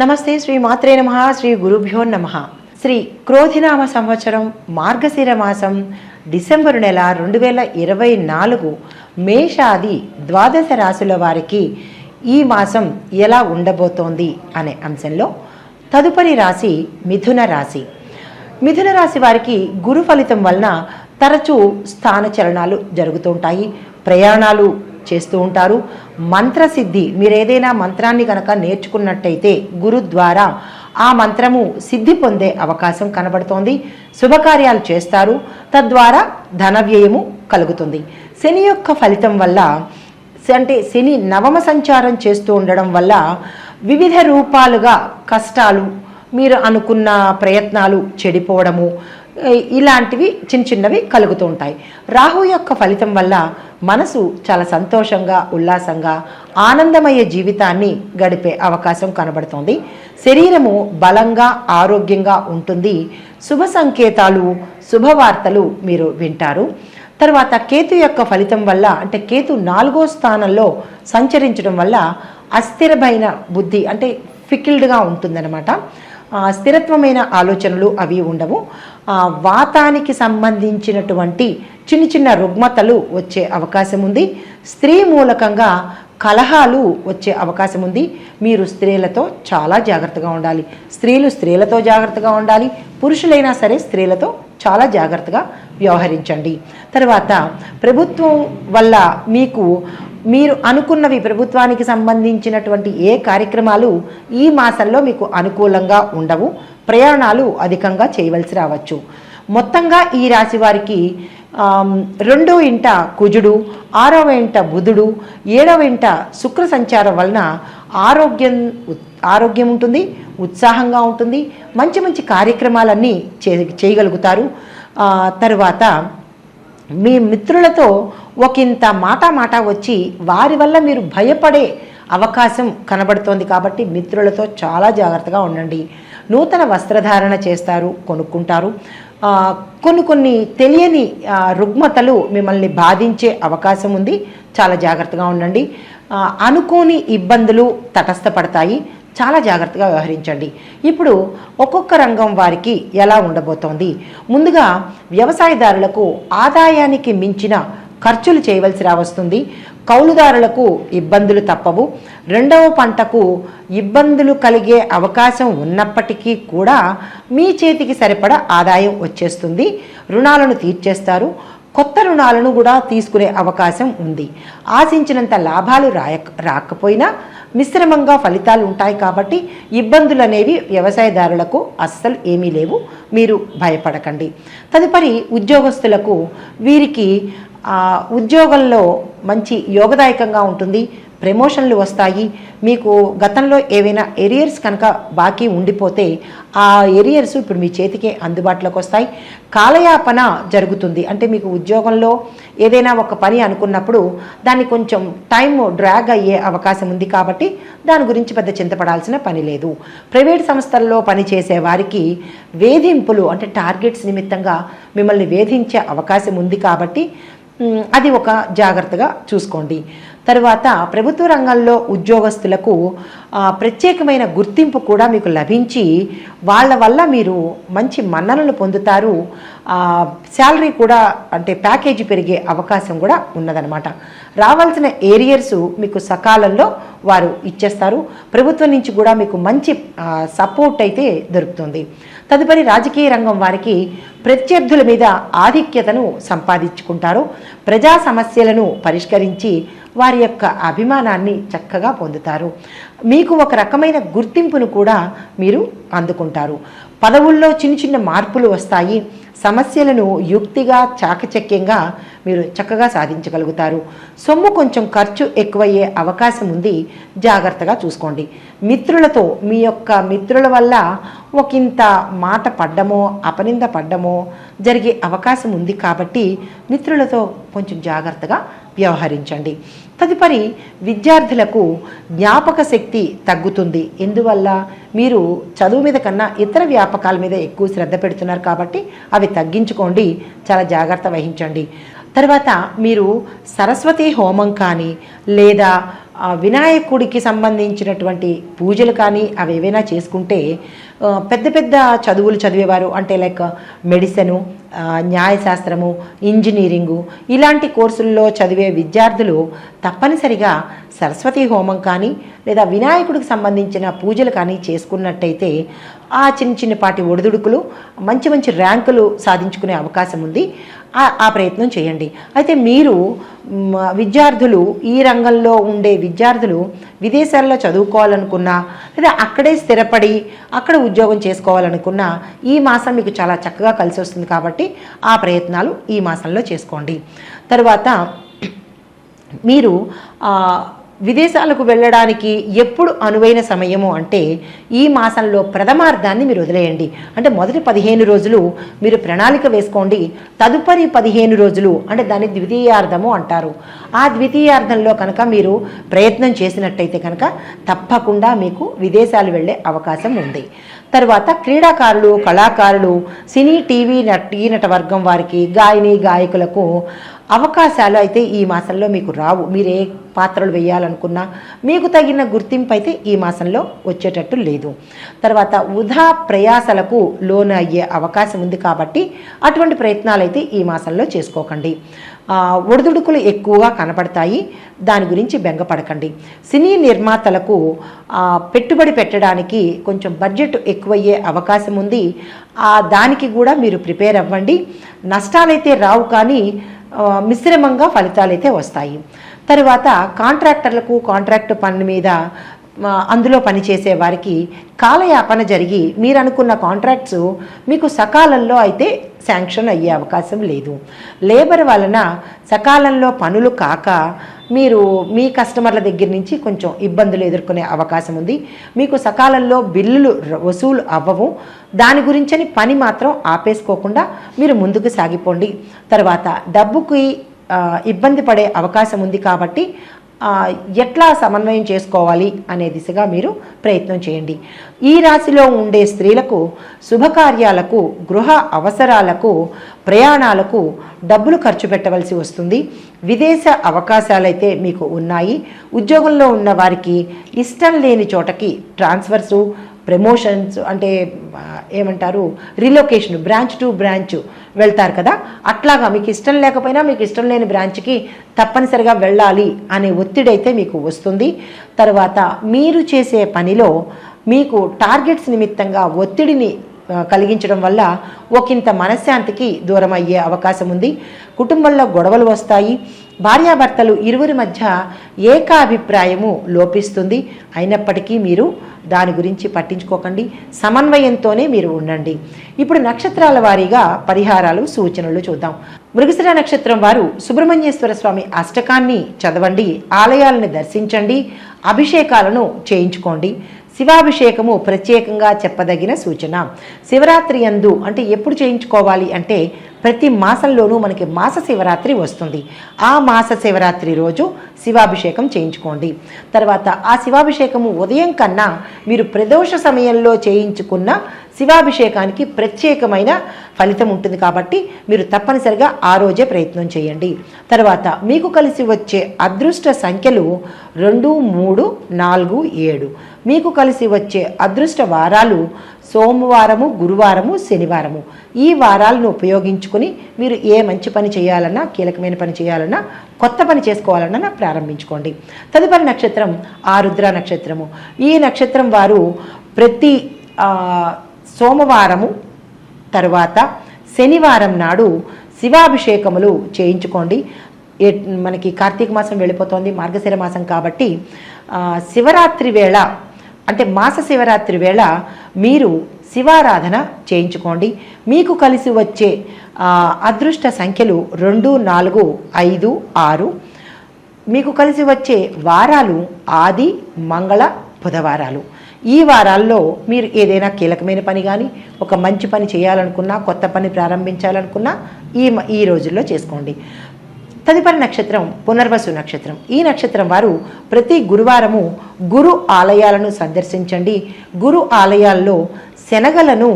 నమస్తే శ్రీ మాత్రే నమ శ్రీ గురుభ్యో నమ. శ్రీ క్రోధినామ సంవత్సరం మార్గశిర మాసం డిసెంబరు నెల రెండు వేల ఇరవై నాలుగు మేషాది ద్వాదశ రాశుల వారికి ఈ మాసం ఎలా ఉండబోతోంది అనే అంశంలో తదుపరి రాశి మిథున రాశి. మిథున రాశి వారికి గురు ఫలితం వలన తరచూ స్థాన చలనాలు జరుగుతుంటాయి. ప్రయాణాలు చేస్తూ ఉంటారు. మంత్రసిద్ధి మీరు ఏదైనా మంత్రాన్ని కనుక నేర్చుకున్నట్టయితే గురు ద్వారా ఆ మంత్రము సిద్ధి పొందే అవకాశం కనబడుతోంది. శుభకార్యాలు చేస్తారు. తద్వారా ధన వ్యయము కలుగుతుంది. శని యొక్క ఫలితం వల్ల అంటే శని నవమ సంచారం చేస్తూ ఉండడం వల్ల వివిధ రూపాలుగా కష్టాలు మీరు అనుకున్న ప్రయత్నాలు చెడిపోవడము ఇలాంటివి చిన్న చిన్నవి కలుగుతూ ఉంటాయి. రాహు యొక్క ఫలితం వల్ల మనసు చాలా సంతోషంగా ఉల్లాసంగా ఆనందమయ జీవితాన్ని గడిపే అవకాశం కనబడుతోంది. శరీరము బలంగా ఆరోగ్యంగా ఉంటుంది. శుభ సంకేతాలు శుభవార్తలు మీరు వింటారు. తర్వాత కేతు యొక్క ఫలితం వల్ల అంటే కేతు నాలుగో స్థానంలో సంచరించడం వల్ల అస్థిరమైన బుద్ధి అంటే ఫికిల్డ్గా ఉంటుందన్నమాట. స్థిరత్వమైన ఆలోచనలు అవి ఉండవు. వాతానికి సంబంధించినటువంటి చిన్న చిన్న రుగ్మతలు వచ్చే అవకాశం ఉంది. స్త్రీ మూలకంగా కలహాలు వచ్చే అవకాశం ఉంది. మీరు స్త్రీలతో చాలా జాగ్రత్తగా ఉండాలి. స్త్రీలు స్త్రీలతో జాగ్రత్తగా ఉండాలి. పురుషులైనా సరే స్త్రీలతో చాలా జాగ్రత్తగా వ్యవహరించండి. తర్వాత ప్రభుత్వం వల్ల మీకు మీరు అనుకున్నవి ప్రభుత్వానికి సంబంధించినటువంటి ఏ కార్యక్రమాలు ఈ మాసంలో మీకు అనుకూలంగా ఉండవు ప్రయాణాలు అధికంగా చేయవలసి రావచ్చు. మొత్తంగా ఈ రాశి వారికి రెండో ఇంట కుజుడు ఆరవ ఇంట బుధుడు ఏడవ ఇంట శుక్ర సంచారం వలన ఆరోగ్యం ఆరోగ్యం ఉంటుంది ఉత్సాహంగా ఉంటుంది మంచి మంచి కార్యక్రమాలన్నీ చే చేయగలుగుతారు. తర్వాత తరువాత మీ మిత్రులతో ఒకంత మాట మాట వచ్చి వారి వల్ల మీరు భయపడే అవకాశం కనబడుతోంది కాబట్టి మిత్రులతో చాలా జాగ్రత్తగా ఉండండి. నూతన వస్త్రధారణ చేస్తారు కొనుక్కుంటారు. కొన్ని కొన్ని తెలియని రుగ్మతలు మిమ్మల్ని బాధించే అవకాశం ఉంది. చాలా జాగ్రత్తగా ఉండండి. అనుకోని ఇబ్బందులు తటస్థపడతాయి. చాలా జాగ్రత్తగా వ్యవహరించండి. ఇప్పుడు ఒక్కొక్క రంగం వారికి ఎలా ఉండబోతోంది? ముందుగా వ్యవసాయదారులకు ఆదాయానికి మించిన ఖర్చులు చేయవలసి రావస్తుంది కౌలుదారులకు ఇబ్బందులు తప్పవు. రెండవ పంటకు ఇబ్బందులు కలిగే అవకాశం ఉన్నప్పటికీ కూడా మీ చేతికి సరిపడ ఆదాయం వచ్చేస్తుంది. రుణాలను తీర్చేస్తారు. కొత్త రుణాలను కూడా తీసుకునే అవకాశం ఉంది. ఆశించినంత లాభాలు రాయ రాకపోయినా మిశ్రమంగా ఫలితాలు ఉంటాయి కాబట్టి ఇబ్బందులు అనేవి వ్యవసాయదారులకు అస్సలు ఏమీ లేవు. మీరు భయపడకండి. తదుపరి ఉద్యోగస్తులకు వీరికి ఉద్యోగంలో మంచి యోగదాయకంగా ఉంటుంది ప్రమోషన్లు వస్తాయి మీకు గతంలో ఏవైనా ఎరియర్స్ కనుక బాకీ ఉండిపోతే ఆ ఎరియర్స్ ఇప్పుడు మీ చేతికే అందుబాటులోకి వస్తాయి. కాలయాపన జరుగుతుంది. అంటే మీకు ఉద్యోగంలో ఏదైనా ఒక పని అనుకున్నప్పుడు దాన్ని కొంచెం టైం డ్రాగ్ అయ్యే అవకాశం ఉంది కాబట్టి దాని గురించి పెద్ద చింతపడాల్సిన పని లేదు. ప్రైవేట్ సంస్థల్లో పనిచేసే వారికి వేధింపులు అంటే టార్గెట్స్ నిమిత్తంగా మిమ్మల్ని వేధించే అవకాశం ఉంది కాబట్టి అది ఒక జాగ్రత్తగా చూసుకోండి. తరువాత ప్రభుత్వ రంగంలో ఉద్యోగస్తులకు ప్రత్యేకమైన గుర్తింపు కూడా మీకు లభించి వాళ్ళ వల్ల మీరు మంచి మన్ననలు పొందుతారు. శాలరీ కూడా అంటే ప్యాకేజీ పెరిగే అవకాశం కూడా ఉన్నదనమాట రావాల్సిన ఏరియర్స్ మీకు సకాలంలో వారు ఇచ్చేస్తారు. ప్రభుత్వం నుంచి కూడా మీకు మంచి సపోర్ట్ అయితే దొరుకుతుంది. తదుపరి రాజకీయ రంగం వారికి ప్రత్యర్థుల మీద ఆధిక్యతను సంపాదించుకుంటారు. ప్రజా సమస్యలను పరిష్కరించి వారి యొక్క అభిమానాన్ని చక్కగా పొందుతారు. మీకు ఒక రకమైన గుర్తింపును కూడా మీరు అందుకుంటారు. పదవుల్లో చిన్న చిన్న మార్పులు వస్తాయి. సమస్యలను యుక్తిగా చాకచక్యంగా మీరు చక్కగా సాధించగలుగుతారు. సొమ్ము కొంచెం ఖర్చు ఎక్కువయ్యే అవకాశం ఉంది. జాగ్రత్తగా చూసుకోండి. మిత్రులతో మీ యొక్క మిత్రుల వల్ల ఒకంత మాట పడ్డమో అపనింద పడ్డమో జరిగే అవకాశం ఉంది కాబట్టి మిత్రులతో కొంచెం జాగ్రత్తగా వ్యవహరించండి. తదుపరి విద్యార్థులకు జ్ఞాపక శక్తి తగ్గుతుంది. ఎందువల్ల? మీరు చదువు మీద కన్నా ఇతర వ్యాపకాల మీద ఎక్కువ శ్రద్ధ పెడుతున్నారు కాబట్టి అవి తగ్గించుకోండి. చాలా జాగ్రత్త వహించండి. తర్వాత మీరు సరస్వతి హోమం కానీ లేదా వినాయకుడికి సంబంధించినటువంటి పూజలు కానీ అవి ఏవైనా చేసుకుంటే పెద్ద పెద్ద చదువులు చదివేవారు అంటే లైక్ మెడిసిను న్యాయశాస్త్రము ఇంజనీరింగు ఇలాంటి కోర్సుల్లో చదివే విద్యార్థులు తప్పనిసరిగా సరస్వతి హోమం కానీ లేదా వినాయకుడికి సంబంధించిన పూజలు కానీ చేసుకున్నట్టయితే ఆ చిన్న చిన్నపాటి ఒడిదుడుకులు మంచి మంచి ర్యాంకులు సాధించుకునే అవకాశం ఉంది. ఆ- ప్రయత్నం చేయండి. అయితే మీరు విద్యార్థులు ఈ రంగంలో ఉండే విద్యార్థులు విదేశాల్లో చదువుకోవాలనుకున్నా లేదా అక్కడే స్థిరపడి అక్కడ ఉద్యోగం చేసుకోవాలనుకున్నా ఈ మాసం మీకు చాలా చక్కగా కలిసి వస్తుంది కాబట్టి ఆ ప్రయత్నాలు ఈ మాసంలో చేసుకోండి. తర్వాత మీరు విదేశాలకు వెళ్ళడానికి ఎప్పుడు అనువైన సమయము అంటే ఈ మాసంలో ప్రథమార్థాన్ని మీరు వదిలేయండి. అంటే మొదటి పదిహేను రోజులు మీరు ప్రణాళిక వేసుకోండి. తదుపరి పదిహేను రోజులు అంటే దాన్ని ద్వితీయార్థము అంటారు. ఆ ద్వితీయార్థంలో కనుక మీరు ప్రయత్నం చేసినట్టయితే కనుక తప్పకుండా మీకు విదేశాలు వెళ్ళే అవకాశం ఉంది. తర్వాత క్రీడాకారులు కళాకారులు సినీ టీవీ నట్ ఈ నట వర్గం వారికి గాయని గాయకులకు అవకాశాలు అయితే ఈ మాసంలో మీకు రావు. మీరు ఏ పాత్రలు వేయాలనుకున్నా మీకు తగిన గుర్తింపు అయితే ఈ మాసంలో వచ్చేటట్టు లేదు. తర్వాత వృధా ప్రయాసలకు లోన్ అయ్యే అవకాశం ఉంది కాబట్టి అటువంటి ప్రయత్నాలు అయితే ఈ మాసంలో చేసుకోకండి. ఒడిదుడుకులు ఎక్కువగా కనపడతాయి. దాని గురించి బెంగపడకండి. సినీ నిర్మాతలకు పెట్టుబడి పెట్టడానికి కొంచెం బడ్జెట్ ఎక్కువయ్యే అవకాశం ఉంది. దానికి కూడా మీరు ప్రిపేర్ అవ్వండి. నష్టాలైతే రావు కానీ మిశ్రమంగా ఫలితాలు అయితే వస్తాయి. తర్వాత కాంట్రాక్టర్లకు కాంట్రాక్ట్ పని మీద అందులో పనిచేసే వారికి కాలయాపన జరిగి మీరు అనుకున్న కాంట్రాక్ట్స్ మీకు సకాలంలో అయితే శాంక్షన్ అయ్యే అవకాశం లేదు. లేబర్ వలన సకాలంలో పనులు కాక మీరు మీ కస్టమర్ల దగ్గర నుంచి కొంచెం ఇబ్బందులు ఎదుర్కొనే అవకాశం ఉంది. మీకు సకాలంలో బిల్లులు వసూలు అవ్వవు. దాని గురించని పని మాత్రం ఆపేసుకోకుండా మీరు ముందుకు సాగిపోండి. తర్వాత డబ్బుకి ఇబ్బంది పడే అవకాశం ఉంది కాబట్టి ఎట్లా సమన్వయం చేసుకోవాలి అనే దిశగా మీరు ప్రయత్నం చేయండి. ఈ రాశిలో ఉండే స్త్రీలకు శుభకార్యాలకు గృహ అవసరాలకు ప్రయాణాలకు డబ్బులు ఖర్చు పెట్టవలసి వస్తుంది. విదేశ అవకాశాలైతే మీకు ఉన్నాయి. ఉద్యోగంలో ఉన్న వారికి ఇష్టం లేని చోటకి ట్రాన్స్ఫర్సు ప్రమోషన్స్ అంటే ఏమంటారు రిలొకేషన్ బ్రాంచ్ టు బ్రాంచ్ వెళ్తారు కదా. అట్లాగా మీకు ఇష్టం లేకపోయినా మీకు ఇష్టం లేని బ్రాంచ్కి తప్పనిసరిగా వెళ్ళాలి అనే ఒత్తిడి అయితే మీకు వస్తుంది. తర్వాత మీరు చేసే పనిలో మీకు టార్గెట్స్ నిమిత్తంగా ఒత్తిడిని కలిగించడం వల్ల ఒకంత మనశ్శాంతికి దూరం అయ్యే అవకాశం ఉంది. కుటుంబంలో గొడవలు వస్తాయి. భార్యాభర్తలు ఇరువురి మధ్య ఏకాభిప్రాయము లోపిస్తుంది. అయినప్పటికీ మీరు దాని గురించి పట్టించుకోకండి. సమన్వయంతోనే మీరు ఉండండి. ఇప్పుడు నక్షత్రాల వారీగా పరిహారాలు సూచనలు చూద్దాం. మృగశిర నక్షత్రం వారు సుబ్రహ్మణ్యేశ్వర స్వామి అష్టకాన్ని చదవండి. ఆలయాలను దర్శించండి. అభిషేకాలను చేయించుకోండి. శివాభిషేకము ప్రత్యేకంగా చెప్పదగిన సూచన. శివరాత్రి అందు అంటే ఎప్పుడు చేయించుకోవాలి అంటే ప్రతి మాసంలోనూ మనకి మాస శివరాత్రి వస్తుంది. ఆ మాస శివరాత్రి రోజు శివాభిషేకం చేయించుకోండి. తర్వాత ఆ శివాభిషేకము ఉదయం కన్నా మీరు ప్రదోష సమయంలో చేయించుకున్న శివాభిషేకానికి ప్రత్యేకమైన ఫలితం ఉంటుంది కాబట్టి మీరు తప్పనిసరిగా ఆ రోజే ప్రయత్నం చేయండి. తర్వాత మీకు కలిసి వచ్చే అదృష్ట సంఖ్యలు రెండు మూడు నాలుగు ఏడు. మీకు కలిసి వచ్చే అదృష్ట వారాలు సోమవారము గురువారము శనివారము. ఈ వారాలను ఉపయోగించుకుని మీరు ఏ మంచి పని చేయాలన్నా కీలకమైన పని చేయాలన్నా కొత్త పని చేసుకోవాలన్నా ప్రారంభించుకోండి. తదుపరి నక్షత్రం ఆరుద్ర నక్షత్రము. ఈ నక్షత్రం వారు ప్రతి సోమవారము తరువాత శనివారం నాడు శివాభిషేకములు చేయించుకోండి. మనకి కార్తీక మాసం వెళ్ళిపోతోంది మార్గశిర మాసం కాబట్టి శివరాత్రి వేళ అంటే మాస శివరాత్రి వేళ మీరు శివారాధన చేయించుకోండి. మీకు కలిసి వచ్చే అదృష్ట సంఖ్యలు రెండు నాలుగు ఐదు ఆరు. మీకు కలిసి వచ్చే వారాలు ఆది మంగళ బుధవారాలు. ఈ వారాల్లో మీరు ఏదైనా కీలకమైన పని కానీ ఒక మంచి పని చేయాలనుకున్నా కొత్త పని ప్రారంభించాలనుకున్నా ఈ ఈ రోజుల్లో చేసుకోండి. తదుపరి నక్షత్రం పునర్వసు నక్షత్రం. ఈ నక్షత్రం వారు ప్రతి గురువారము గురు ఆలయాలను సందర్శించండి. గురు ఆలయాల్లో శనగలను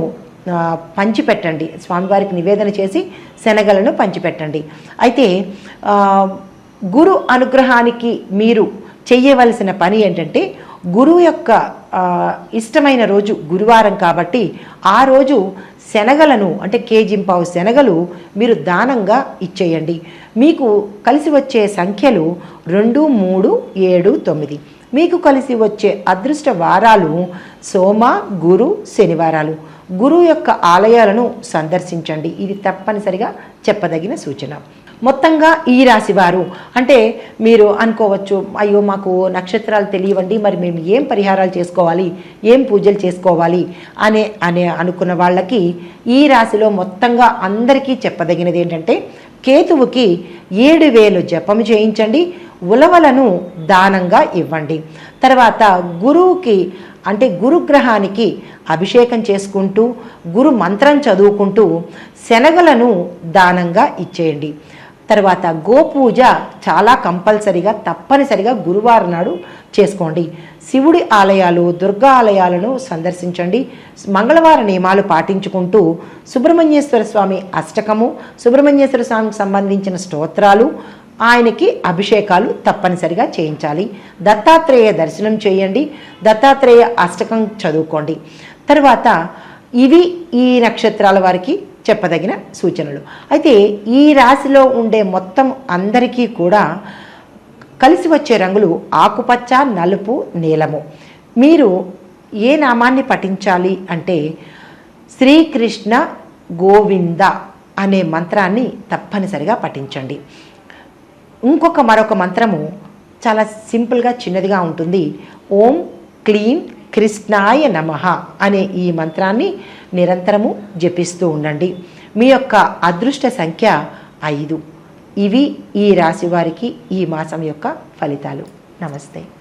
పంచిపెట్టండి. స్వామివారికి నివేదన చేసి శనగలను పంచిపెట్టండి. అయితే గురు అనుగ్రహానికి మీరు చేయవలసిన పని ఏంటంటే గురువు యొక్క ఇష్టమైన రోజు గురువారం కాబట్టి ఆ రోజు శనగలను అంటే కేజింపావు శనగలు మీరు దానంగా ఇచ్చేయండి. మీకు కలిసి వచ్చే సంఖ్యలు రెండు మూడు ఏడు తొమ్మిది. మీకు కలిసి వచ్చే అదృష్ట వారాలు సోమ గురు శనివారాలు. గురువు యొక్క ఆలయాలను సందర్శించండి. ఇది తప్పనిసరిగా చెప్పదగిన సూచన. మొత్తంగా ఈ రాశి వారు. అంటే మీరు అనుకోవచ్చు అయ్యో మాకు నక్షత్రాలు తెలియవండి మరి మేము ఏం పరిహారాలు చేసుకోవాలి ఏం పూజలు చేసుకోవాలి అనే అనే అనుకున్న వాళ్ళకి ఈ రాశిలో మొత్తంగా అందరికీ చెప్పదగినది ఏంటంటే కేతువుకి ఏడు వేలు జపం చేయించండి ఉలవలను దానంగా ఇవ్వండి. తర్వాత గురువుకి అంటే గురుగ్రహానికి అభిషేకం చేసుకుంటూ గురు మంత్రం చదువుకుంటూ శనగలను దానంగా ఇచ్చేయండి. తర్వాత గోపూజ చాలా కంపల్సరిగా తప్పనిసరిగా గురువారం నాడు చేసుకోండి. శివుడి ఆలయాలు దుర్గా ఆలయాలను సందర్శించండి. మంగళవార నియమాలు పాటించుకుంటూ సుబ్రహ్మణ్యేశ్వర స్వామి అష్టకము సుబ్రహ్మణ్యేశ్వర స్వామికి సంబంధించిన స్తోత్రాలు ఆయనకి అభిషేకాలు తప్పనిసరిగా చేయించాలి. దత్తాత్రేయ దర్శనం చేయండి. దత్తాత్రేయ అష్టకం చదువుకోండి. తర్వాత ఇవి ఈ నక్షత్రాల వారికి చెప్పదగిన సూచనలు. అయితే ఈ రాశిలో ఉండే మొత్తం అందరికీ కూడా కలిసి వచ్చే రంగులు ఆకుపచ్చ నలుపు నీలము. మీరు ఏ నామాన్ని పఠించాలి అంటే శ్రీకృష్ణ గోవింద అనే మంత్రాన్ని తప్పనిసరిగా పఠించండి. ఇంకొక మరొక మంత్రము చాలా సింపుల్గా చిన్నదిగా ఉంటుంది. ఓం క్లీం కృష్ణాయ నమః అనే ఈ మంత్రాన్ని నిరంతరము జపిస్తూ ఉండండి. మీ యొక్క అదృష్ట సంఖ్య ఐదు. ఇవి ఈ రాశి వారికి ఈ మాసం యొక్క ఫలితాలు. నమస్తే.